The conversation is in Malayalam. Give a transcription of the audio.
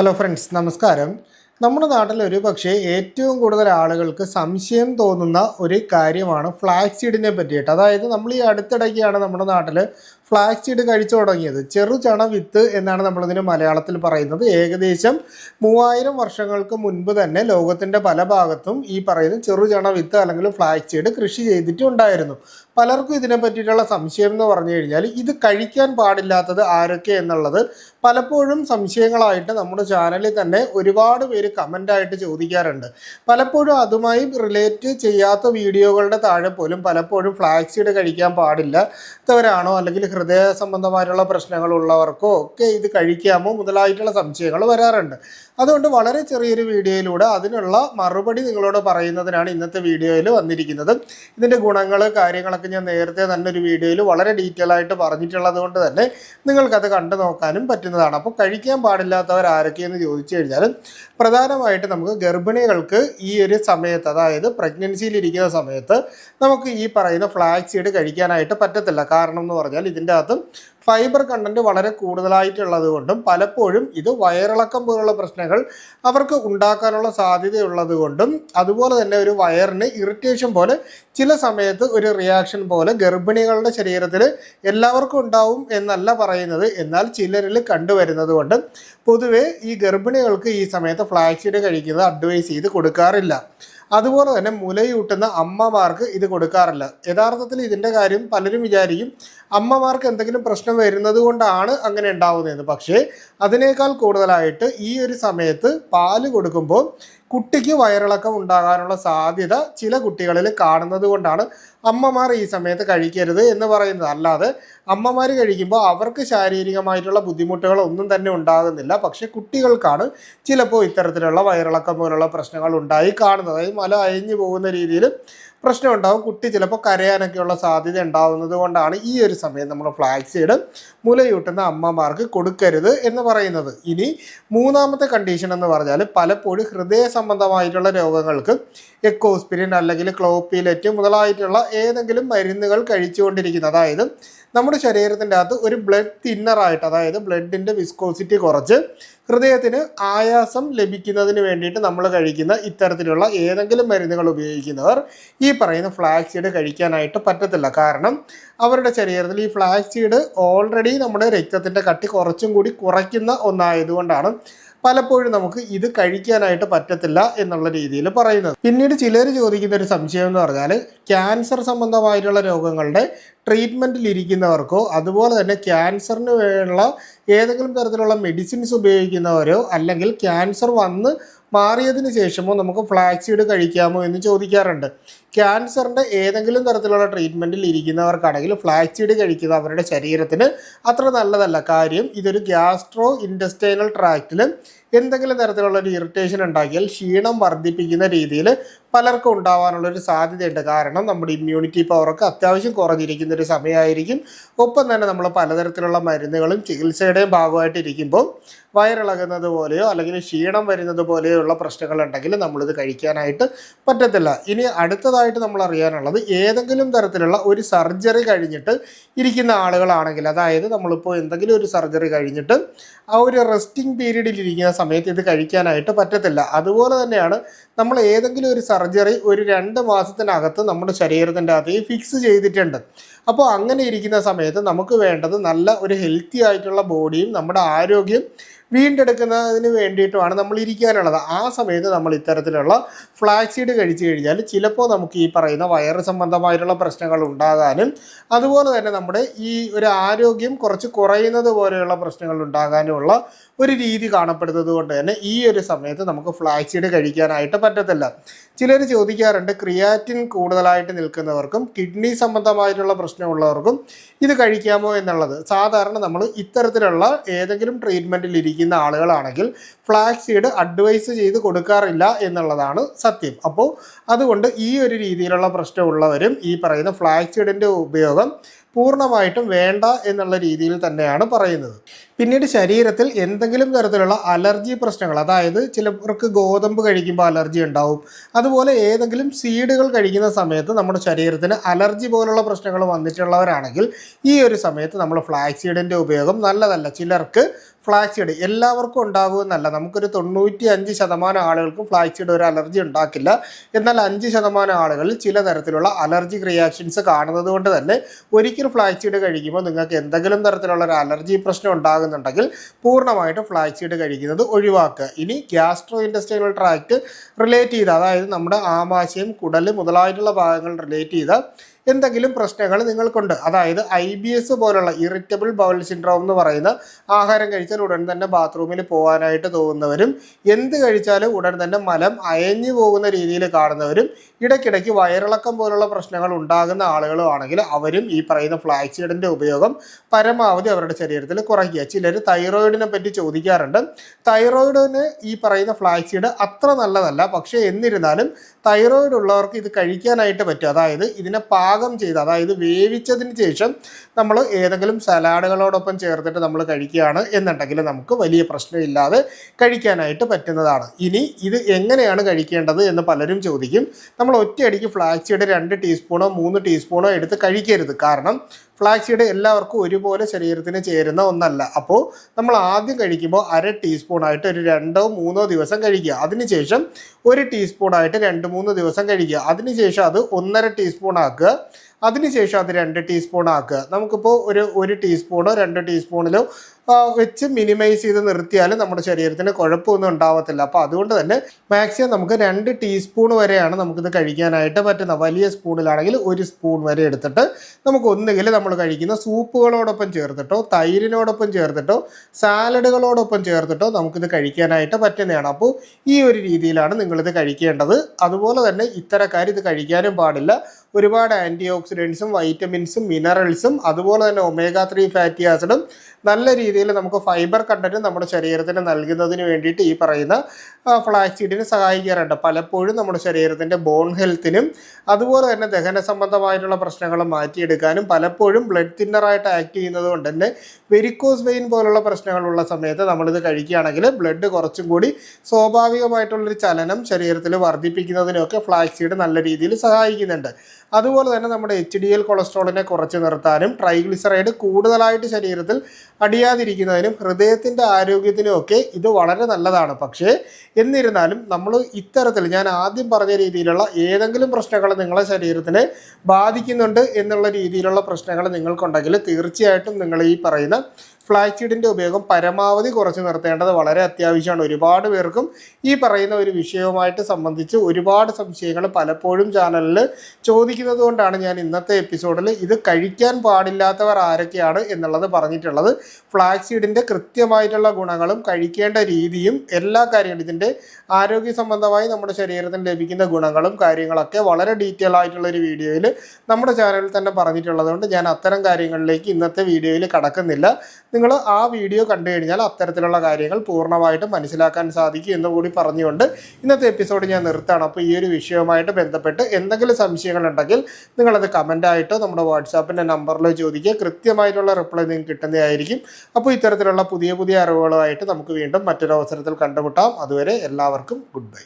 ഹലോ ഫ്രണ്ട്സ് നമസ്കാരം. നമ്മുടെ നാട്ടിൽ ഒരു പക്ഷേ ഏറ്റവും കൂടുതൽ ആളുകൾക്ക് സംശയം തോന്നുന്ന ഒരു കാര്യമാണ് ഫ്ലാക്സ് സീഡിനെ പറ്റിയിട്ട്. അതായത് നമ്മൾ ഈ അടുത്തിടയ്ക്കാണ് നമ്മുടെ നാട്ടിൽ ഫ്ലാക്സ് സീഡ് കഴിച്ചു തുടങ്ങിയത്. ചെറുചണ വിത്ത് എന്നാണ് നമ്മളിതിന് മലയാളത്തിൽ പറയുന്നത്. ഏകദേശം മൂവായിരം വർഷങ്ങൾക്ക് മുൻപ് തന്നെ ലോകത്തിന്റെ പല ഭാഗത്തും ഈ പറയുന്ന ചെറുചണ വിത്ത് അല്ലെങ്കിൽ ഫ്ലാക്സ് കൃഷി ചെയ്തിട്ടുണ്ടായിരുന്നു. പലർക്കും ഇതിനെ പറ്റിയിട്ടുള്ള സംശയം എന്ന് പറഞ്ഞു കഴിഞ്ഞാൽ ഇത് കഴിക്കാൻ പാടില്ലാത്തത് ആരൊക്കെ എന്നുള്ളത് പലപ്പോഴും സംശയങ്ങളായിട്ട് നമ്മുടെ ചാനലിൽ തന്നെ ഒരുപാട് പേര് കമന്റായിട്ട് ചോദിക്കാറുണ്ട്. പലപ്പോഴും അതുമായി റിലേറ്റ് ചെയ്യാത്ത വീഡിയോകളുടെ താഴെ പോലും പലപ്പോഴും ഫ്ലാക്സ് സീഡ് കഴിക്കാൻ പാടില്ലാത്തവരാണോ അല്ലെങ്കിൽ ഹൃദയ സംബന്ധമായിട്ടുള്ള പ്രശ്നങ്ങളുള്ളവർക്കോ ഒക്കെ ഇത് കഴിക്കാമോ മുതലായിട്ടുള്ള സംശയങ്ങൾ വരാറുണ്ട്. അതുകൊണ്ട് വളരെ ചെറിയൊരു വീഡിയോയിലൂടെ അതിനുള്ള മറുപടി നിങ്ങളോട് പറയുന്നതിനാണ് ഇന്നത്തെ വീഡിയോയിൽ വന്നിരിക്കുന്നത്. ഇതിന്റെ ഗുണങ്ങൾ കാര്യങ്ങളൊക്കെ ഞാൻ നേരത്തെ തന്നെ ഒരു വീഡിയോയിൽ വളരെ ഡീറ്റെയിൽ ആയിട്ട് പറഞ്ഞിട്ടുള്ളത് കൊണ്ട് തന്നെ നിങ്ങൾക്കത് കണ്ടു നോക്കാനും പറ്റുന്നതാണ്. അപ്പോൾ കഴിക്കാൻ പാടില്ലാത്തവർ ആരൊക്കെയെന്ന് ചോദിച്ചു കഴിഞ്ഞാൽ പ്രധാനമായിട്ട് നമുക്ക് ഗർഭിണികൾക്ക് ഈ ഒരു സമയത്ത് അതായത് പ്രഗ്നൻസിയിലിരിക്കുന്ന സമയത്ത് നമുക്ക് ഈ പറയുന്ന ഫ്ലാക്സ് സീഡ് കഴിക്കാനായിട്ട് പറ്റത്തില്ല. കാരണം എന്ന് പറഞ്ഞാൽ ഇതിന്റെ അകത്ത് ഫൈബർ കണ്ടന്റ് വളരെ കൂടുതലായിട്ടുള്ളത് കൊണ്ടും പലപ്പോഴും ഇത് വയറിളക്കം പോലുള്ള പ്രശ്നങ്ങൾ അവർക്ക് ഉണ്ടാക്കാനുള്ള സാധ്യതയുള്ളത് കൊണ്ടും അതുപോലെ തന്നെ ഒരു വയറിന് ഇറിറ്റേഷൻ പോലെ ചില സമയത്ത് ഒരു റിയാക്ഷൻ പോലെ ഗർഭിണികളുടെ ശരീരത്തിൽ എല്ലാവർക്കും ഉണ്ടാവും എന്നല്ല പറയുന്നത്. എന്നാൽ ചിലരിൽ കണ്ടുവരുന്നത് കൊണ്ട് പൊതുവേ ഈ ഗർഭിണികൾക്ക് ഈ സമയത്ത് ഫ്ലാക്സീഡ് കഴിക്കുന്നത് അഡ്വൈസ് ചെയ്ത് കൊടുക്കാറില്ല. അതുപോലെ തന്നെ മുലയൂട്ടുന്ന അമ്മമാർക്ക് ഇത് കൊടുക്കാറില്ല. യഥാർത്ഥത്തിൽ ഇതിന്റെ കാര്യം പലരും വിചാരിക്കും അമ്മമാർക്ക് എന്തെങ്കിലും പ്രശ്നം വരുന്നത് കൊണ്ടാണ് അങ്ങനെ ഉണ്ടാവുന്നതെന്ന്. പക്ഷേ അതിനേക്കാൾ കൂടുതലായിട്ട് ഈ ഒരു സമയത്ത് പാൽ കൊടുക്കുമ്പോൾ കുട്ടിക്ക് വയറിളക്കം ഉണ്ടാകാനുള്ള സാധ്യത ചില കുട്ടികളിൽ കാണുന്നത് കൊണ്ടാണ് അമ്മമാർ ഈ സമയത്ത് കഴിക്കരുത് എന്ന് പറയുന്നത്. അല്ലാതെ അമ്മമാർ കഴിക്കുമ്പോൾ അവർക്ക് ശാരീരികമായിട്ടുള്ള ബുദ്ധിമുട്ടുകൾ ഒന്നും തന്നെ ഉണ്ടാകുന്നില്ല. പക്ഷെ കുട്ടികൾക്കാണ് ചിലപ്പോൾ ഇത്തരത്തിലുള്ള വയറിളക്കം പോലുള്ള പ്രശ്നങ്ങൾ ഉണ്ടായി കാണുന്നത്. അതായത് മല അയഞ്ഞു പോകുന്ന രീതിയിൽ പ്രശ്നം ഉണ്ടാവും കുട്ടി ചിലപ്പോൾ കരയാനൊക്കെയുള്ള സാധ്യത ഉണ്ടാവുന്നത് കൊണ്ടാണ് ഈ ഒരു സമയം നമ്മൾ ഫ്ലാക്സീഡ് മുലയൂട്ടുന്ന അമ്മമാർക്ക് കൊടുക്കരുത് എന്ന് പറയുന്നത്. ഇനി മൂന്നാമത്തെ കണ്ടീഷൻ എന്ന് പറഞ്ഞാൽ പലപ്പോഴും ഹൃദയ സംബന്ധമായിട്ടുള്ള രോഗങ്ങൾക്ക് എക്കോസ്പിരിൻ അല്ലെങ്കിൽ ക്ലോപ്പിലെറ്റ് മുതലായിട്ടുള്ള ഏതെങ്കിലും മരുന്നുകൾ കഴിച്ചുകൊണ്ടിരിക്കുന്ന അതായത് നമ്മുടെ ശരീരത്തിന്റെ അകത്ത് ഒരു ബ്ലഡ് തിന്നറായിട്ട് അതായത് ബ്ലഡിന്റെ വിസ്കോസിറ്റി കുറച്ച് ഹൃദയത്തിന് ആയാസം ലഭിക്കുന്നതിന് വേണ്ടിയിട്ട് നമ്മൾ കഴിക്കുന്ന ഇത്തരത്തിലുള്ള ഏതെങ്കിലും മരുന്നുകൾ ഉപയോഗിക്കുന്നവർ ഈ പറയുന്ന ഫ്ലാക്സീഡ് കഴിക്കാനായിട്ട് പറ്റത്തില്ല. കാരണം അവരുടെ ശരീരത്തിൽ ഈ ഫ്ലാക്സീഡ് ഓൾറെഡി നമ്മുടെ രക്തത്തിന്റെ കട്ടി കുറച്ചും കൂടി കുറയ്ക്കുന്ന ഒന്നായതുകൊണ്ടാണ് പലപ്പോഴും നമുക്ക് ഇത് കഴിക്കാനായിട്ട് പറ്റത്തില്ല എന്നുള്ള രീതിയിൽ പറയുന്നത്. പിന്നീട് ചിലർ ചോദിക്കുന്ന ഒരു സംശയം എന്ന് പറഞ്ഞാൽ ക്യാൻസർ സംബന്ധമായിട്ടുള്ള രോഗങ്ങളുടെ ട്രീറ്റ്മെന്റിൽ ഇരിക്കുന്നവർക്കോ അതുപോലെ തന്നെ ക്യാൻസറിന് വേണ്ട ഏതെങ്കിലും തരത്തിലുള്ള മെഡിസിൻസ് ഉപയോഗിക്കുന്നവരോ അല്ലെങ്കിൽ ക്യാൻസർ വന്ന് മാറിയതിന് ശേഷമോ നമുക്ക് ഫ്ലാക്സീഡ് കഴിക്കാമോ എന്ന് ചോദിക്കാറുണ്ട്. ക്യാൻസറിന്റെ ഏതെങ്കിലും തരത്തിലുള്ള ട്രീറ്റ്മെന്റിൽ ഇരിക്കുന്നവർക്കാണെങ്കിൽ ഫ്ലാക്സീഡ് കഴിക്കുന്നത് അവരുടെ ശരീരത്തിന് അത്ര നല്ലതല്ല. കാര്യം ഇതൊരു ഗ്യാസ്ട്രോ ഇൻഡസ്റ്റൈനൽ ട്രാക്റ്റിൽ എന്തെങ്കിലും തരത്തിലുള്ള ഒരു ഇറിറ്റേഷൻ ഉണ്ടാക്കിയാൽ ക്ഷീണം വർദ്ധിപ്പിക്കുന്ന രീതിയിൽ പലർക്കും ഉണ്ടാവാനുള്ള ഒരു സാധ്യതയുണ്ട്. കാരണം നമ്മുടെ ഇമ്മ്യൂണിറ്റി പവറൊക്കെ അത്യാവശ്യം കുറഞ്ഞിരിക്കുന്ന ഒരു സമയമായിരിക്കും. ഒപ്പം തന്നെ നമ്മൾ പലതരത്തിലുള്ള മരുന്നുകളും ചികിത്സയുടെയും ഭാഗമായിട്ട് ഇരിക്കുമ്പോൾ വയറിളകുന്നത് പോലെയോ അല്ലെങ്കിൽ ക്ഷീണം വരുന്നത് പോലെയുള്ള പ്രശ്നങ്ങൾ ഉണ്ടെങ്കിൽ നമ്മളിത് കഴിക്കാനായിട്ട് പറ്റത്തില്ല. ഇനി അടുത്തതായിട്ട് നമ്മൾ അറിയാനുള്ളത് ഏതെങ്കിലും തരത്തിലുള്ള ഒരു സർജറി കഴിഞ്ഞിട്ട് ഇരിക്കുന്ന ആളുകളാണെങ്കിൽ അതായത് നമ്മളിപ്പോൾ എന്തെങ്കിലും ഒരു സർജറി കഴിഞ്ഞിട്ട് ആ ഒരു റെസ്റ്റിംഗ് പീരീഡിൽ ഇരിക്കുന്ന സമയത്ത് ഇത് കഴിക്കാനായിട്ട് പറ്റത്തില്ല. അതുപോലെ തന്നെയാണ് നമ്മൾ ഏതെങ്കിലും ഒരു സർജറി ഒരു രണ്ട് മാസത്തിനകത്ത് നമ്മുടെ ശരീരത്തിന്റെ അകത്ത് ഫിക്സ് ചെയ്തിട്ടുണ്ട്. അപ്പോൾ അങ്ങനെ ഇരിക്കുന്ന സമയത്ത് നമുക്ക് വേണ്ടത് നല്ല ഒരു ഹെൽത്തി ആയിട്ടുള്ള ബോഡിയും നമ്മുടെ ആരോഗ്യം വീണ്ടെടുക്കുന്നതിന് വേണ്ടിയിട്ടുമാണ് നമ്മൾ ഇരിക്കാനുള്ളത്. ആ സമയത്ത് നമ്മൾ ഇത്തരത്തിലുള്ള ഫ്ലാക്സീഡ് കഴിച്ചു കഴിഞ്ഞാൽ ചിലപ്പോൾ നമുക്ക് ഈ പറയുന്ന വയറ് സംബന്ധമായിട്ടുള്ള പ്രശ്നങ്ങൾ ഉണ്ടാകാനും അതുപോലെ തന്നെ നമ്മുടെ ഈ ഒരു ആരോഗ്യം കുറച്ച് കുറയുന്നത് പോലെയുള്ള പ്രശ്നങ്ങൾ ഉണ്ടാകാനുമുള്ള ഒരു രീതി കാണപ്പെടുന്നത് കൊണ്ട് തന്നെ ഈ ഒരു സമയത്ത് നമുക്ക് ഫ്ലാക്സീഡ് കഴിക്കാനായിട്ട് പറ്റത്തില്ല. ചിലർ ചോദിക്കാറുണ്ട് ക്രിയാറ്റിൻ കൂടുതലായിട്ട് നിൽക്കുന്നവർക്കും കിഡ്നി സംബന്ധമായിട്ടുള്ള പ്രശ്നമുള്ളവർക്കും ഇത് കഴിക്കാമോ എന്നുള്ളത്. സാധാരണ നമ്മൾ ഇത്തരത്തിലുള്ള ഏതെങ്കിലും ട്രീറ്റ്മെന്റിൽ ഇരിക്കുന്ന ആളുകളാണെങ്കിൽ ഫ്ലാക്സീഡ് അഡ്വൈസ് ചെയ്ത് കൊടുക്കാറില്ല എന്നുള്ളതാണ് സത്യം. അപ്പോൾ അതുകൊണ്ട് ഈ ഒരു രീതിയിലുള്ള പ്രശ്നമുള്ളവരും ഈ പറയുന്ന ഫ്ലാക്സീഡിന്റെ ഉപയോഗം പൂർണമായിട്ടും വേണ്ട എന്നുള്ള രീതിയിൽ തന്നെയാണ് പറയുന്നത്. പിന്നീട് ശരീരത്തിൽ എന്തെങ്കിലും തരത്തിലുള്ള അലർജി പ്രശ്നങ്ങൾ അതായത് ചിലർക്ക് ഗോതമ്പ് കഴിക്കുമ്പോൾ അലർജി ഉണ്ടാവും അതുപോലെ ഏതെങ്കിലും സീഡുകൾ കഴിക്കുന്ന സമയത്ത് നമ്മുടെ ശരീരത്തിന് അലർജി പോലുള്ള പ്രശ്നങ്ങൾ വന്നിട്ടുള്ളവരാണെങ്കിൽ ഈ ഒരു സമയത്ത് നമ്മൾ ഫ്ലാക്സീഡിന്റെ ഉപയോഗം നല്ലതല്ല. ചിലർക്ക് ഫ്ലാക്സീഡ് എല്ലാവർക്കും ഉണ്ടാകുമെന്നല്ല നമുക്കൊരു തൊണ്ണൂറ്റി അഞ്ച് ശതമാനം ആളുകൾക്കും ഫ്ലാക്സീഡ് ഒരു അലർജി ഉണ്ടാക്കില്ല. എന്നാൽ അഞ്ച് ശതമാനം ആളുകളിൽ ചില തരത്തിലുള്ള അലർജി റിയാക്ഷൻസ് കാണുന്നത് കൊണ്ട് തന്നെ ഒരിക്കലും ഫ്ലാക്സീഡ് കഴിക്കുമ്പോൾ നിങ്ങൾക്ക് എന്തെങ്കിലും തരത്തിലുള്ള ഒരു അലർജി പ്രശ്നം ഉണ്ടാകുന്നുണ്ടെങ്കിൽ പൂർണമായിട്ടും ഫ്ലാക്സീഡ് കഴിക്കുന്നത് ഒഴിവാക്കുക. ഇനി ഗ്യാസ്ട്രോ ഇൻഡസ്ട്രിയൽ ട്രാക്ട് റിലേറ്റ് ചെയ്ത് അതായത് നമ്മുടെ ആമാശയം കുടൽ മുതലായിട്ടുള്ള ഭാഗങ്ങൾ റിലേറ്റ് ചെയ്ത എന്തെങ്കിലും പ്രശ്നങ്ങൾ നിങ്ങൾക്കുണ്ട്. അതായത് ഐ ബി എസ് പോലുള്ള ഇറിറ്റബിൾ ബൗൾ സിൻഡ്രോം എന്ന് പറയുന്ന ആഹാരം കഴിച്ചാൽ ഉടൻ തന്നെ ബാത്റൂമിൽ പോകാനായിട്ട് തോന്നുന്നവരും എന്ത് കഴിച്ചാലും ഉടൻ തന്നെ മലം അയഞ്ഞു പോകുന്ന രീതിയിൽ കാണുന്നവരും ഇടയ്ക്കിടയ്ക്ക് വയറിളക്കം പോലുള്ള പ്രശ്നങ്ങൾ ഉണ്ടാകുന്ന ആളുകളുമാണെങ്കിൽ അവരും ഈ പറയുന്ന ഫ്ലാക്സീഡിന്റെ ഉപയോഗം പരമാവധി അവരുടെ ശരീരത്തിൽ കുറയ്ക്കുക. ചിലർ തൈറോയിഡിനെ പറ്റി ചോദിക്കാറുണ്ട്. തൈറോയിഡിന് ഈ പറയുന്ന ഫ്ലാക്സീഡ് അത്ര നല്ലതല്ല. പക്ഷേ എന്നിരുന്നാലും തൈറോയിഡ് ഉള്ളവർക്ക് ഇത് കഴിക്കാനായിട്ട് പറ്റും. അതായത് ഇതിനെ പാകം ചെയ്ത് അതായത് വേവിച്ചതിന് ശേഷം നമ്മൾ ഏതെങ്കിലും സലാഡുകളോടൊപ്പം ചേർത്തിട്ട് നമ്മൾ കഴിക്കുകയാണ് എന്നുണ്ടെങ്കിൽ നമുക്ക് വലിയ പ്രശ്നമില്ലാതെ കഴിക്കാനായിട്ട് പറ്റുന്നതാണ്. ഇനി ഇത് എങ്ങനെയാണ് കഴിക്കേണ്ടത് എന്ന് പലരും ചോദിക്കും. നമ്മൾ ഒറ്റയടിക്ക് ഫ്ലാക്സിയുടെ രണ്ട് ടീസ്പൂണോ മൂന്ന് ടീസ്പൂണോ എടുത്ത് കഴിക്കരുത്. കാരണം ഫ്ലാക്സീഡ് എല്ലാവർക്കും ഒരുപോലെ ശരീരത്തിന് ചേരുന്ന ഒന്നല്ല. അപ്പോൾ നമ്മൾ ആദ്യം കഴിക്കുമ്പോൾ അര ടീസ്പൂണായിട്ട് ഒരു രണ്ടോ മൂന്നോ ദിവസം കഴിക്കുക. അതിനുശേഷം ഒരു ടീസ്പൂണായിട്ട് രണ്ട് മൂന്ന് ദിവസം കഴിക്കുക. അതിനുശേഷം അത് ഒന്നര ടീസ്പൂൺ ആക്കുക. അതിനുശേഷം അത് രണ്ട് ടീസ്പൂൺ ആക്കുക. നമുക്കിപ്പോൾ ഒരു ഒരു ടീസ്പൂണോ രണ്ട് ടീസ്പൂണിലോ വെച്ച് മിനിമൈസ് ചെയ്ത് നിർത്തിയാൽ നമ്മുടെ ശരീരത്തിന് കുഴപ്പമൊന്നും ഉണ്ടാവത്തില്ല. അപ്പോൾ അതുകൊണ്ട് തന്നെ മാക്സിമം നമുക്ക് രണ്ട് ടീസ്പൂൺ വരെയാണ് നമുക്കിത് കഴിക്കാനായിട്ട് പറ്റുന്നത്. വലിയ സ്പൂണിലാണെങ്കിൽ ഒരു സ്പൂൺ വരെ എടുത്തിട്ട് നമുക്ക് ഒന്നുകിൽ നമ്മൾ കഴിക്കുന്ന സൂപ്പുകളോടൊപ്പം ചേർത്തിട്ടോ തൈരിനോടൊപ്പം ചേർത്തിട്ടോ സാലഡുകളോടൊപ്പം ചേർത്തിട്ടോ നമുക്കിത് കഴിക്കാനായിട്ട് പറ്റുന്നതാണ്. അപ്പോൾ ഈ ഒരു രീതിയിലാണ് നിങ്ങളിത് കഴിക്കേണ്ടത്. അതുപോലെ തന്നെ ഇത്തരക്കാർ ഇത് കഴിക്കാനും പാടില്ല. ഒരുപാട് ആന്റി ഓക്സിഡൻസും വൈറ്റമിൻസും മിനറൽസും അതുപോലെ തന്നെ ഒമേഗ ത്രീ ഫാറ്റി ആസിഡും നല്ല രീതിയിൽ നമുക്ക് ഫൈബർ കണ്ടന്റ് നമ്മുടെ ശരീരത്തിന് നൽകുന്നതിന് വേണ്ടിയിട്ട് ഈ പറയുന്ന ഫ്ലാക്സീഡിന് സഹായിക്കാറുണ്ട്. പലപ്പോഴും നമ്മുടെ ശരീരത്തിന്റെ ബോൺ ഹെൽത്തിനും അതുപോലെ തന്നെ ദഹന സംബന്ധമായിട്ടുള്ള പ്രശ്നങ്ങൾ മാറ്റിയെടുക്കാനും പലപ്പോഴും ബ്ലഡ് തിന്നറായിട്ട് ആക്ട് ചെയ്യുന്നത് കൊണ്ട് തന്നെ വെരിക്കോസ് വെയിൻ പോലുള്ള പ്രശ്നങ്ങളുള്ള സമയത്ത് നമ്മളിത് കഴിക്കുകയാണെങ്കിൽ ബ്ലഡ് കുറച്ചും കൂടി സ്വാഭാവികമായിട്ടുള്ളൊരു ചലനം ശരീരത്തിൽ വർദ്ധിപ്പിക്കുന്നതിനൊക്കെ ഫ്ലാക്സീഡ് നല്ല രീതിയിൽ സഹായിക്കുന്നുണ്ട്. അതുപോലെ തന്നെ നമ്മുടെ എച്ച് ഡി എൽ കൊളസ്ട്രോളിനെ കുറച്ച് നിർത്താനും ട്രൈഗ്ലിസറൈഡ് കൂടുതലായിട്ട് ശരീരത്തിൽ അടിയാതിരിക്കുന്നതിനും ഹൃദയത്തിന്റെ ആരോഗ്യത്തിനും ഒക്കെ ഇത് വളരെ നല്ലതാണ്. പക്ഷേ എന്നിരുന്നാലും നമ്മൾ ഇത്തരത്തിൽ ഞാൻ ആദ്യം പറഞ്ഞ രീതിയിലുള്ള ഏതെങ്കിലും പ്രശ്നങ്ങൾ നിങ്ങളെ ശരീരത്തിന് ബാധിക്കുന്നുണ്ട് എന്നുള്ള രീതിയിലുള്ള പ്രശ്നങ്ങൾ നിങ്ങൾക്കുണ്ടെങ്കിൽ തീർച്ചയായിട്ടും നിങ്ങൾ ഈ പറയുന്ന ഫ്ലാക്സീഡിന്റെ ഉപയോഗം പരമാവധി കുറച്ച് നിർത്തേണ്ടത് വളരെ അത്യാവശ്യമാണ്. ഒരുപാട് പേർക്കും ഈ പറയുന്ന ഒരു വിഷയവുമായിട്ട് സംബന്ധിച്ച് ഒരുപാട് സംശയങ്ങൾ പലപ്പോഴും ചാനലിൽ ചോദിക്കുന്നത് കൊണ്ടാണ് ഞാൻ ഇന്നത്തെ എപ്പിസോഡിൽ ഇത് കഴിക്കാൻ പാടില്ലാത്തവർ ആരൊക്കെയാണ് എന്നുള്ളത് പറഞ്ഞിട്ടുള്ളത്. ഫ്ലാക്സീഡിന്റെ കൃത്യമായിട്ടുള്ള ഗുണങ്ങളും കഴിക്കേണ്ട രീതിയും എല്ലാ കാര്യങ്ങളും ഇതിന്റെ ആരോഗ്യ സംബന്ധമായി നമ്മുടെ ശരീരത്തിന് ലഭിക്കുന്ന ഗുണങ്ങളും കാര്യങ്ങളൊക്കെ വളരെ ഡീറ്റെയിൽ ആയിട്ടുള്ള ഒരു വീഡിയോയിൽ നമ്മുടെ ചാനലിൽ തന്നെ പറഞ്ഞിട്ടുള്ളതുകൊണ്ട് ഞാൻ അത്തരം കാര്യങ്ങളിലേക്ക് ഇന്നത്തെ വീഡിയോയിൽ കടക്കുന്നില്ല. നിങ്ങൾ ആ വീഡിയോ കണ്ടു കഴിഞ്ഞാൽ അത്തരത്തിലുള്ള കാര്യങ്ങൾ പൂർണമായിട്ടും മനസ്സിലാക്കാൻ സാധിക്കും എന്ന് കൂടി പറഞ്ഞുകൊണ്ട് ഇന്നത്തെ എപ്പിസോഡ് ഞാൻ നിർത്താണ് അപ്പോൾ ഈ ഒരു വിഷയവുമായിട്ട് ബന്ധപ്പെട്ട് എന്തെങ്കിലും സംശയങ്ങളുണ്ടെങ്കിൽ നിങ്ങളത് കമന്റായിട്ടോ നമ്മുടെ വാട്സാപ്പിന്റെ നമ്പറിലോ ചോദിക്കുക. കൃത്യമായിട്ടുള്ള റിപ്ലൈ നിങ്ങൾക്ക് കിട്ടുന്നതായിരിക്കും. അപ്പോൾ ഇത്തരത്തിലുള്ള പുതിയ പുതിയ അറിവുകളുമായിട്ട് നമുക്ക് വീണ്ടും മറ്റൊരു അവസരത്തിൽ കണ്ടുമുട്ടാം. അതുവരെ എല്ലാവർക്കും ഗുഡ് ബൈ